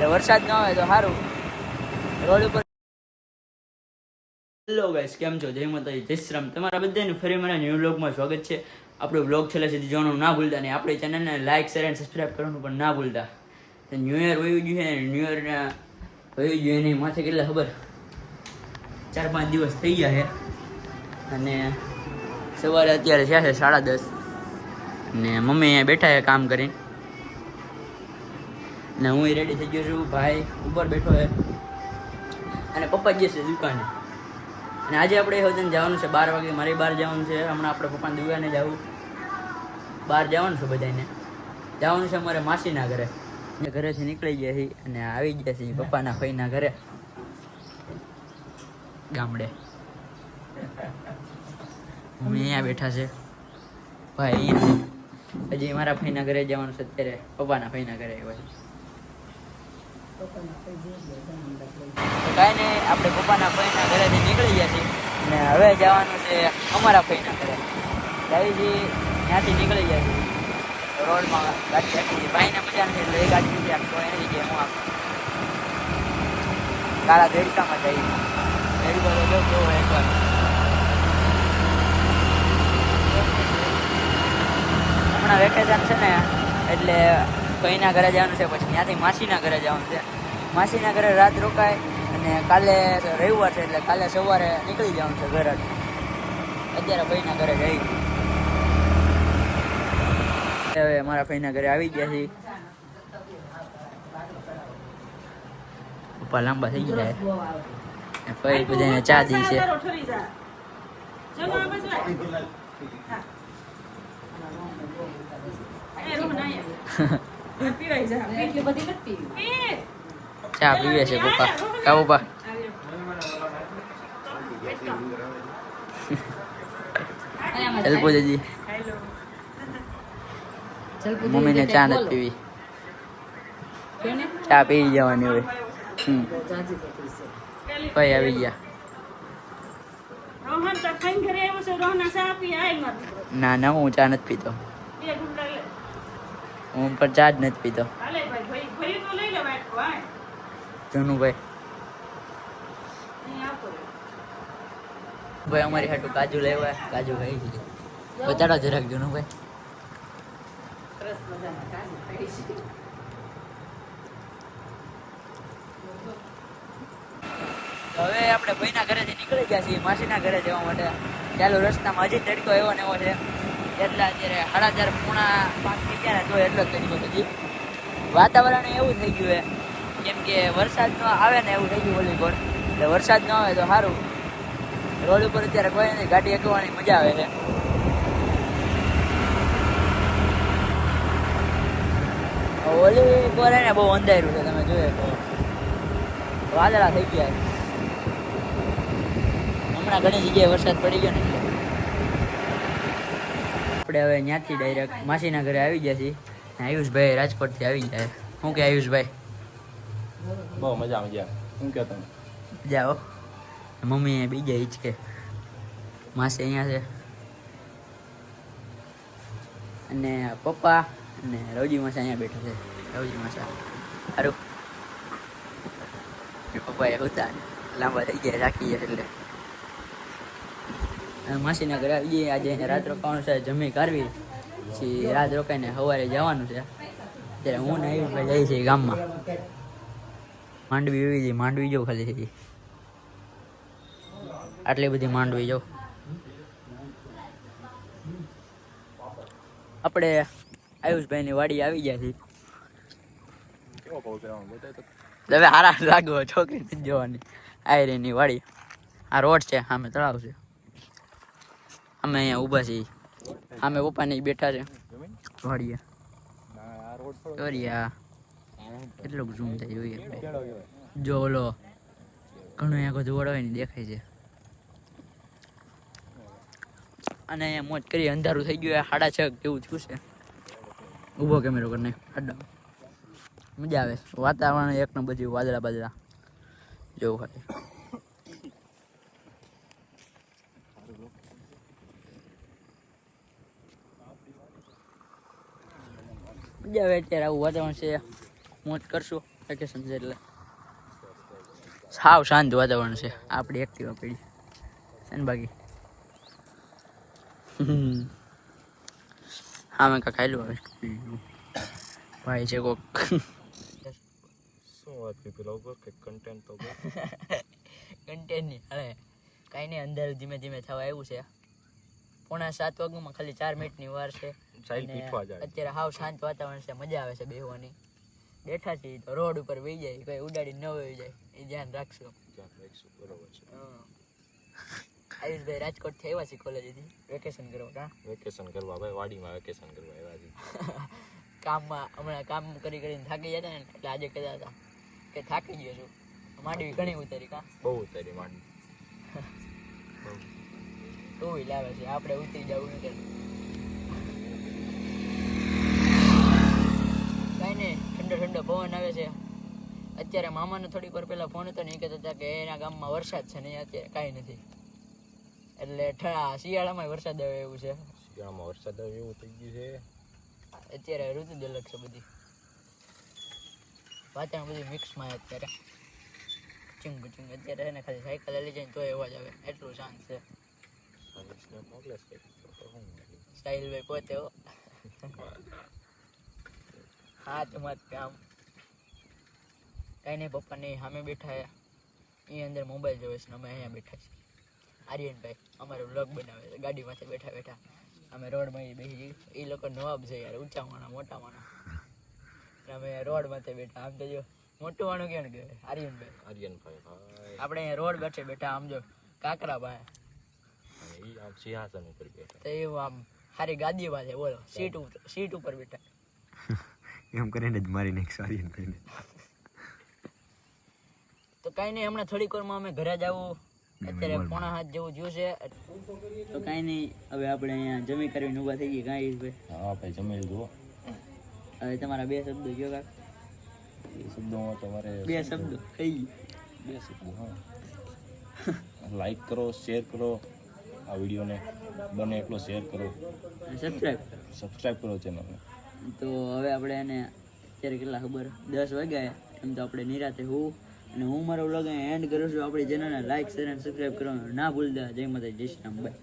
એટલે વરસાદ ન આવે તો સારું રોડ ઉપર હેલો ગાઈસ કેમ છો? જય માતાજી, જય શ્રી તમારા બધાને ફરી મારા ન્યૂ બ્લોગમાં સ્વાગત છે. આપણો બ્લોગ છેલ્લે સુધી જોવાનું ના ભૂલતા ને આપણી ચેનલને લાઇક શેર એન્ડ સબસ્ક્રાઈબ કરવાનું પણ ના ભૂલતા. ન્યૂ યર વયું ગયું છે ન્યૂ યરના વયું ગયું એની માથે કેટલા ખબર? ચાર પાંચ દિવસ થઈ ગયા છે. અને સવારે અત્યારે થયા છે સાડા દસ. ને મમ્મી અહીંયા બેઠા છે કામ કરીને. ને હું રેડી થઈ ગયો છું. ભાઈ ઉપર બેઠો છે. અને પપ્પા જ છે દુકાને. અને આજે આપણે હવે જવાનું છે બાર વાગે. મારે બહાર જવાનું છે. હમણાં આપણે પપ્પાની દુકાને જવું. બહાર જવાનું છે બધાને જવાનું છે અમારે માસીના ઘરે. એ ઘરેથી નીકળી ગયા છીએ અને આવી ગયા છીએ પપ્પાના ભાઈના ઘરે. ગામડે. મમ્મી અહીંયા બેઠા છે. ભાઈ અહીંયા હજી મારા ભાઈના ઘરે જવાનું છે અત્યારે. પપ્પાના ભાઈના ઘરે આવ્યા છે. કાંઈ નહીં, આપણે પપ્પાના ભાઈના ઘરેથી નીકળી ગયા છીએ. ને હવે જવાનું છે અમારા ભાઈના ઘરે. દાદીજી ત્યાંથી નીકળી ગયા છીએ. રોડમાં મજા નથી કાળા દેડકામાં જઈએ દેડકો તો કેવો એકવાર. હમણાં વેકેશન છે ને, એટલે ભાઈના ઘરે જવાનું છે, પછી ત્યાંથી માસીના ઘરે જવાનું છે. માસીના ઘરે રાત રોકાય અને કાલે રવિવાર છે, એટલે કાલે સવારે નીકળી જવાનું છે ઘરે. અત્યારે ભાઈના ઘરે જઈ. હવે મારા ભાઈના ઘરે આવી ગયા છીએ. પપ્પા લાંબા થઈ ગયા ભાઈ બધાને ચા દી છે. ચા પીવે છે પપ્પા. કા પપ્પા? હેલ્પો જજી. ચા નથી પીવી. ચા પી જવાની હોય ભાઈ આવી ગયા. ના ના હું ચા નથી પીતો. હું પણ ચા જ નથી પીતો. જૂનું ભાઈ ભાઈ જૂનુભાઈ. અમારી હાટું કાજુ લેવા કાજુ ભાઈ બતાડો જરાક જૂનું ભાઈ હવે આપણે ભાઈના ઘરેથી નીકળી ગયા છીએ માસીના ઘરે જવા માટે. ચાલુ રસ્તામાં હજી તડકો એવો ને એવો છે. એટલા અત્યારે સાડા ચાર પૂણા પાંચ ગયા ને તો એટલો જ તડકો હજી વાતાવરણ એવું થઈ ગયું છે કેમ કે વરસાદ ન આવે ને એવું થઈ ગયું પર. એટલે વરસાદ ન આવે તો સારું. રોડ ઉપર અત્યારે કોઈ નથી ગાડી એકવાની મજા આવે છે. ઓલી પર ને બહુ અંધાર્યું છે, તમે જોઈએ તો વાદળા થઈ ગયા હમણાં ઘણી જગ્યાએ વરસાદ પડી ગયો ને આપણે હવે ત્યાંથી ડાયરેક્ટ માસીના ઘરે આવી ગયા છીએ. આયુષભાઈ રાજકોટથી આવી ગયા શું કે આયુષભાઈ? બહુ મજા મજા શું કહો તમે? જાઓ. મમ્મી બીજા કે માસી અહીંયા છે. અને પપ્પા અને રવજી માસા અહીંયા બેઠા છે. રવજી માસા. સારું પપ્પા એ હતા લાંબા થઈ ગયા રાખી ગયા એટલે. માસીના ઘરે આવી આજે રાત રોકાવાનું છે, જમી કાઢવી. પછી રાત રોકાઈને સવારે જવાનું છે. ત્યારે હું ને આયુષભાઈ જઈએ છીએ ગામમાં. માંડવી એવી છે, માંડવી જો ખાલી છે. આટલી બધી માંડવી જો. આપણે આયુષભાઈની વાડી આવી ગયા છીએ. હવે હારા લાગો છોકરી જોવાની. આયરીની વાડી. આ રોડ છે, સામે તળાવ છે. અમે અહીંયા ઊભા છીએ. સામે પપ્પાને બેઠા છે. કેટલું ઝૂમ થાય જોઈએ જો ઓલો ઘણો અહીંયા જોડ હોય ને દેખાય છે. અને અહીંયા મોજ કરી અંધારું થઈ ગયું સાડા છ જેવું થયું છે. ઊભો કેમેરો કરીને અડ્ડા મજા આવે. વાતાવરણ એક ને બધું વાદળા બાદળા. જેવું ખાલી મજા આવે અત્યારે આવું વાતાવરણ છે મોજ કરશું વેકેશન છે એટલે. સાવ શાંત વાતાવરણ છે આપણી એક્ટિવા પડી છે ને બાકી. હા મેં કાંઈ ખાઈ હવે. ભાઈ છે કોક. શું વાત કરી પેલા ઉપર કે કન્ટેન્ટ તો. કન્ટેન્ટ નહીં હવે કાંઈ નહીં અંદર ધીમે ધીમે થવા આવ્યું છે. પોણા સાત વાગ્યામાં ખાલી ચાર મિનિટની વાર છે. અત્યારે હાવ શાંત વાતાવરણ છે મજા આવે છે બેહવાની. બેઠા છીએ તો રોડ ઉપર વહી જાય કોઈ ઉડાડી ન વહી જાય એ ધ્યાન રાખશું. બરોબર છે. આયુષભાઈ રાજકોટથી આવ્યા છે કોલેજથી? વેકેશન કરવા કા? વેકેશન કરવા ભાઈ વાડીમાં વેકેશન કરવા આવ્યા છે. કામમાં હમણાં કામ કરી કરીને થાકી જતા ને એટલે આજે કહેતા હતા કે થાકી ગયો છું. માંડવી ઘણી ઉતારી કા? બહુ ઉતારી માંડી બહુ. ટુ વ્હીલ આવે છે. આપણે ઉતરી જવું છે કાંઈ નહીં ઠંડો ઠંડો પવન આવે છે. અત્યારે મામાને થોડીક વાર પહેલાં ફોન હતો ને એ કહેતા હતા કે એના ગામમાં વરસાદ છે ને અત્યારે કાંઈ નથી. એટલે ઠ- શિયાળામાં વરસાદ આવે એવું છે. શિયાળામાં વરસાદ આવે એવું થઈ ગયું છે. અત્યારે ઋતુ દલક છે બધી. વાતાવરણ બધું મિક્સમાં અત્યારે. ચિંગ ચિંગ અત્યારે એને ખાલી સાયકલ લઈ જાય તો એવા જ આવે. એટલું શાંત છે. સ્ટાઇલ ભાઈ પોતે હો. હાથ મત કામ. કઈ નહીં પપ્પા નહીં સામે બેઠા એ અંદર મોબાઈલ જોવે છે અમે અહીંયા બેઠા છીએ. આર્યનભાઈ અમારો વ્લોગ બનાવે છે. ગાડીમાંથી બેઠા બેઠા. અમે રોડમાં બેસી એ લોકો નવાબ છે યાર ઊંચા માણા મોટા માણા અમે રોડ માથે બેઠા. આમ તો જો મોટું માણું કેમ કે આર્યનભાઈ. આર્યનભાઈ ભાઈ. આપણે અહીંયા રોડ બેઠે બેઠા આમ જો કાકરા પાસે આમ સિંહાસન ઉપર બેઠા. તો એવું આમ હારી ગાદી પાસે બોલો સીટ ઉપર સીટ ઉપર બેઠા. એમ કરીને જ મારી નાખીશું આર્યનભાઈને તો કાંઈ નહીં હમણાં થોડીક વારમાં અમે ઘરે જવું અત્યારે પોણા હાથ જેવું જ્યું છે. તો કાંઈ નહીં હવે આપણે અહીંયા જમી કરીને ઊભા થઈ ગઈ કાંઈ ભાઈ. હા ભાઈ જમી લીધું હવે તમારા બે શબ્દો કયો કાક? બે શબ્દો તમારે બે શબ્દો કઈ? બે શબ્દો હા. લાઈક કરો શેર કરો. આ વિડીયોને બને એટલો શેર કરો. સબસ્ક્રાઈબ સબસ્ક્રાઈબ કરો ચેનલને તો હવે આપણે એને અત્યારે કેટલા ખબર? દસ વાગ્યા એમ તો આપણે નિરાતે હું અને હું મારો વ્લોગ એન્ડ કરું છું. આપણી ચેનલને લાઈક શેર અને સબસ્ક્રાઈબ કરવાનું ના ભૂલતા. જય માતા જય શ્રી રામ. બાય